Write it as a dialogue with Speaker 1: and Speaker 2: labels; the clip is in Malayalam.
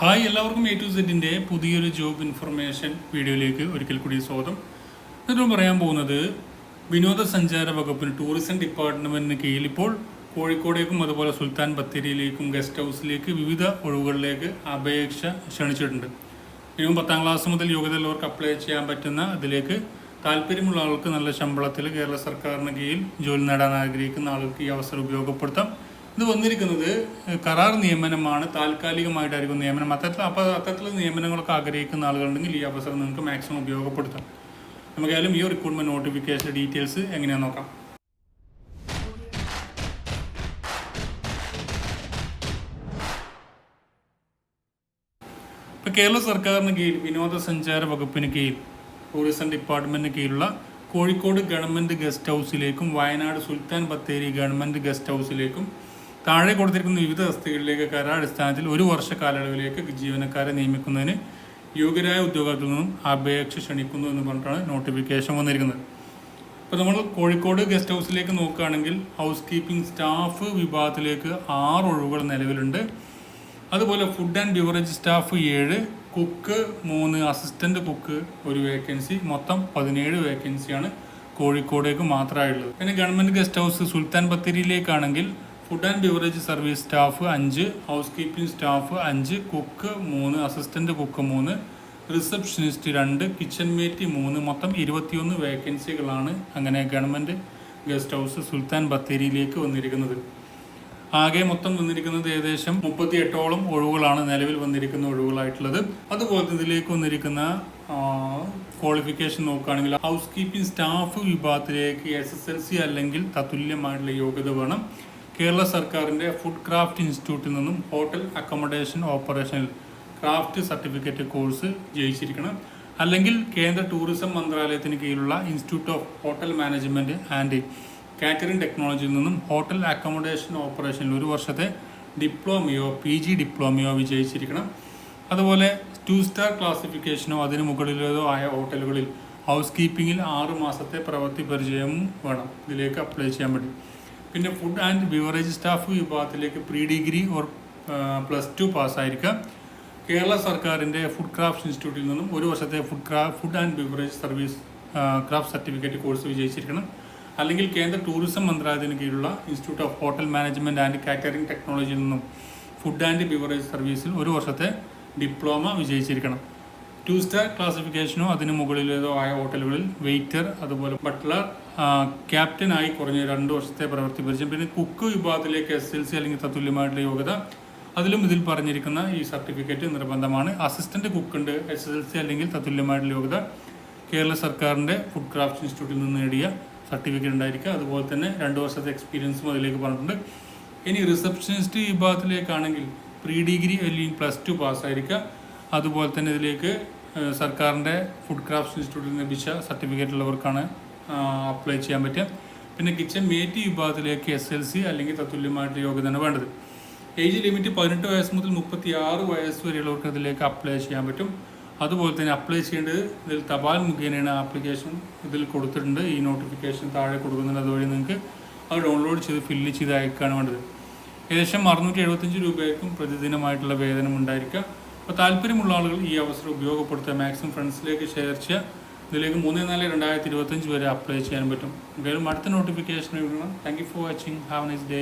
Speaker 1: ഹായ് എല്ലാവർക്കും എ ടു സെറ്റിന്റെ പുതിയൊരു ജോബ് ഇൻഫർമേഷൻ വീഡിയോയിലേക്ക് ഒരിക്കൽ കൂടി സ്വാഗതം. എന്നിട്ട് പറയാൻ പോകുന്നത് വിനോദസഞ്ചാര വകുപ്പിന് ടൂറിസം ഡിപ്പാർട്ട്മെന്റിന് കീഴിൽ ഇപ്പോൾ കോഴിക്കോടേക്കും അതുപോലെ സുൽത്താൻ ബത്തേരിയിലേക്കും ഗസ്റ്റ് ഹൗസിലേക്ക് വിവിധ ഒഴിവുകളിലേക്ക് അപേക്ഷ ക്ഷണിച്ചിട്ടുണ്ട്. മിനിമം പത്താം ക്ലാസ് മുതൽ യോഗ്യത ഉള്ളവർക്ക് അപ്ലൈ ചെയ്യാൻ പറ്റുന്ന അതിലേക്ക് താല്പര്യമുള്ള ആൾക്ക് നല്ല ശമ്പളത്തിൽ കേരള സർക്കാരിന് കീഴിൽ ജോലി നേടാൻ ആഗ്രഹിക്കുന്ന ആൾക്ക് ഈ അവസരം ഉപയോഗപ്പെടുത്താം. ഇത് വന്നിരിക്കുന്നത് കരാർ നിയമനമാണ് താൽക്കാലികമായിട്ടായിരിക്കും നിയമനം. അത്തരത്തിൽ അപ്പോൾ അത്തരത്തിലുള്ള നിയമനങ്ങളൊക്കെ ആഗ്രഹിക്കുന്ന ആളുകളുണ്ടെങ്കിൽ ഈ അവസരം നിങ്ങൾക്ക് മാക്സിമം ഉപയോഗപ്പെടുത്താം. നമുക്കായാലും ഈ റിക്രൂട്ട്മെന്റ് നോട്ടിഫിക്കേഷൻ ഡീറ്റെയിൽസ് എങ്ങനെയാണെന്ന് നോക്കാം. ഇപ്പോൾ കേരള സർക്കാരിന് കീഴിൽ വിനോദസഞ്ചാര വകുപ്പിന് കീഴിൽ ടൂറിസം ഡിപ്പാർട്ട്മെന്റിന് കീഴിലുള്ള കോഴിക്കോട് ഗവൺമെന്റ് ഗസ്റ്റ് ഹൗസിലേക്കും വയനാട് സുൽത്താൻ ബത്തേരി ഗവൺമെന്റ് ഗസ്റ്റ് ഹൗസിലേക്കും താഴെ കൊടുത്തിരിക്കുന്ന വിവിധ വസ്തുകളിലേക്ക് കരാർ അടിസ്ഥാനത്തിൽ ഒരു വർഷ കാലയളവിലേക്ക് ജീവനക്കാരെ നിയമിക്കുന്നതിന് യോഗ്യരായ ഉദ്യോഗത്തിൽ നിന്നും അപേക്ഷ ക്ഷണിക്കുന്നു എന്ന് പറഞ്ഞിട്ടാണ് നോട്ടിഫിക്കേഷൻ വന്നിരിക്കുന്നത്. ഇപ്പോൾ നമ്മൾ കോഴിക്കോട് ഗസ്റ്റ് ഹൗസിലേക്ക് നോക്കുകയാണെങ്കിൽ ഹൗസ് കീപ്പിംഗ് സ്റ്റാഫ് വിഭാഗത്തിലേക്ക് ആറ് ഒഴിവുകൾ നിലവിലുണ്ട്. അതുപോലെ ഫുഡ് ആൻഡ് ബിവറേജ് സ്റ്റാഫ് ഏഴ് കുക്ക് മൂന്ന് അസിസ്റ്റന്റ് കുക്ക് ഒരു വേക്കൻസി മൊത്തം പതിനേഴ് വേക്കൻസിയാണ് കോഴിക്കോടേക്ക് മാത്രമായുള്ളത്. പിന്നെ government guest house Sultan ബത്തേരിയിലേക്കാണെങ്കിൽ food and beverage service staff അഞ്ച് ഹൗസ് കീപ്പിംഗ് സ്റ്റാഫ് അഞ്ച് കുക്ക് മൂന്ന് അസിസ്റ്റന്റ് കുക്ക് മൂന്ന് റിസപ്ഷനിസ്റ്റ് രണ്ട് കിച്ചൺ മേറ്റ് മൂന്ന് മൊത്തം ഇരുപത്തിയൊന്ന് വേക്കൻസികളാണ് അങ്ങനെ ഗവൺമെന്റ് ഗസ്റ്റ് ഹൗസ് സുൽത്താൻ ബത്തേരിയിലേക്ക് വന്നിരിക്കുന്നത്. ആകെ മൊത്തം വന്നിരിക്കുന്നത് ഏകദേശം മുപ്പത്തി എട്ടോളം ഒഴിവുകളാണ് നിലവിൽ വന്നിരിക്കുന്ന ഒഴിവുകളായിട്ടുള്ളത്. അതുപോലെ ഇതിലേക്ക് വന്നിരിക്കുന്ന ക്വാളിഫിക്കേഷൻ നോക്കുകയാണെങ്കിൽ ഹൗസ് കീപ്പിംഗ് സ്റ്റാഫ് വിഭാഗത്തിലേക്ക് എസ് അല്ലെങ്കിൽ തത്തുല്യമായിട്ടുള്ള യോഗ്യത വേണം. കേരള സർക്കാരിന്റെ ഫുഡ് ക്രാഫ്റ്റ് ഇൻസ്റ്റിറ്റ്യൂട്ടിൽ നിന്നും ഹോട്ടൽ അക്കോമഡേഷൻ ഓപ്പറേഷനിൽ ക്രാഫ്റ്റ് സർട്ടിഫിക്കറ്റ് കോഴ്സ് ജയിച്ചിരിക്കണം. അല്ലെങ്കിൽ കേന്ദ്ര ടൂറിസം മന്ത്രാലയത്തിന് കീഴിലുള്ള Institute of Hotel Management and Catering ടെക്നോളജിയിൽ നിന്നും ഹോട്ടൽ അക്കോമഡേഷൻ ഓപ്പറേഷനിൽ ഒരു വർഷത്തെ ഡിപ്ലോമയോ പി ജി ഡിപ്ലോമയോ വിജയിച്ചിരിക്കണം. അതുപോലെ ടു സ്റ്റാർ ക്ലാസിഫിക്കേഷനോ അതിന് മുകളിലേതോ ആയ ഹോട്ടലുകളിൽ ഹൗസ് കീപ്പിങ്ങിൽ ആറ് മാസത്തെ പ്രവൃത്തി പരിചയവും വേണം. ഇതിലേക്ക് അപ്ലൈ ചെയ്യാൻ പറ്റും പിന്നെ ഫുഡ് ആൻഡ് ബിവറേജ് സ്റ്റാഫ് വിഭാഗത്തിലേക്ക് pre degree or plus two പാസ്സായിരിക്കാം Kerala സർക്കാരിന്റെ ഫുഡ് ക്രാഫ്റ്റ് ഇൻസ്റ്റിറ്റ്യൂട്ടിൽ നിന്നും ഒരു വർഷത്തെ food ക്രാ food and beverage service craft certificate course വിജയിച്ചിരിക്കണം. അല്ലെങ്കിൽ കേന്ദ്ര ടൂറിസം മന്ത്രാലയത്തിന് കീഴിലുള്ള institute of hotel management and catering ടെക്നോളജിയിൽ നിന്നും ഫുഡ് ആൻഡ് ബിവറേജ് സർവീസിൽ ഒരു വർഷത്തെ ഡിപ്ലോമ വിജയിച്ചിരിക്കണം. ടു സ്റ്റാർ ക്ലാസിഫിക്കേഷനോ അതിന് മുകളിലേതോ ആയ ഹോട്ടലുകളിൽ വെയിറ്റർ അതുപോലെ ബട്ട്ലർ ക്യാപ്റ്റനായി കുറഞ്ഞ രണ്ട് വർഷത്തെ പ്രവൃത്തി പരിചയം. പിന്നെ കുക്ക് വിഭാഗത്തിലേക്ക് എസ് എൽ സി അല്ലെങ്കിൽ തത്തുല്യമായിട്ടുള്ള യോഗ്യത. അതിലും ഇതിൽ പറഞ്ഞിരിക്കുന്ന ഈ സർട്ടിഫിക്കറ്റ് നിർബന്ധമാണ്. അസിസ്റ്റന്റ് കുക്ക് ഉണ്ട് എസ് എസ് എൽ സി അല്ലെങ്കിൽ തത്തുല്യമായിട്ടുള്ള യോഗ്യത. കേരള സർക്കാരിന്റെ ഫുഡ് ക്രാഫ്റ്റ് ഇൻസ്റ്റിറ്റ്യൂട്ടിൽ നിന്ന് നേടിയ സർട്ടിഫിക്കറ്റ് ഉണ്ടായിരിക്കുക അതുപോലെ തന്നെ രണ്ട് വർഷത്തെ എക്സ്പീരിയൻസും അതിലേക്ക് പറഞ്ഞിട്ടുണ്ട്. ഇനി റിസപ്ഷനിസ്റ്റ് വിഭാഗത്തിലേക്കാണെങ്കിൽ പ്രീ ഡിഗ്രി അല്ലെങ്കിൽ പ്ലസ് ടു പാസ്സായിരിക്കുക അതുപോലെ തന്നെ ഇതിലേക്ക് സർക്കാരിന്റെ ഫുഡ് ക്രാഫ്റ്റ് ഇൻസ്റ്റിറ്റ്യൂട്ടിൽ ലഭിച്ച സർട്ടിഫിക്കറ്റ് ഉള്ളവർക്കാണ് അപ്ലൈ ചെയ്യാൻ പറ്റുക. പിന്നെ കിച്ചൺ മേറ്റ് വിഭാഗത്തിലേക്ക് എസ് എൽ സി അല്ലെങ്കിൽ തത്തുല്യമായിട്ട് യോഗ്യതയാണ് വേണ്ടത്. ഏജ് ലിമിറ്റ് പതിനെട്ട് വയസ്സ് മുതൽ മുപ്പത്തി ആറ് വയസ്സ് വരെയുള്ളവർക്ക് ഇതിലേക്ക് അപ്ലൈ ചെയ്യാൻ പറ്റും. അതുപോലെ തന്നെ അപ്ലൈ ചെയ്യേണ്ടത് ഇതിൽ തപാൽ മുഖേനയാണ് ആപ്ലിക്കേഷൻ ഇതിൽ കൊടുത്തിട്ടുണ്ട്. ഈ നോട്ടിഫിക്കേഷൻ താഴെ കൊടുക്കുന്നുണ്ട്. അതുവഴി നിങ്ങൾക്ക് അത് ഡൗൺലോഡ് ചെയ്ത് ഫില്ല് ചെയ്ത് അയക്കുകയാണ് വേണ്ടത്. ഏകദേശം അറുന്നൂറ്റി എഴുപത്തഞ്ച് രൂപയ്ക്കും പ്രതിദിനമായിട്ടുള്ള വേതനം ഉണ്ടായിരിക്കുക അപ്പോൾ താല്പര്യമുള്ള ആളുകൾ ഈ അവസരം ഉപയോഗപ്പെടുത്തുക മാക്സിമം ഫ്രണ്ട്സിലേക്ക് ഷെയർ ചെയ്യുക. ഇതിലേക്ക് മൂന്ന് നാല് രണ്ടായിരത്തി ഇരുപത്തഞ്ച് വരെ അപ്ലൈ ചെയ്യാൻ പറ്റും. എന്തായാലും അടുത്ത notification thank you for watching have nice day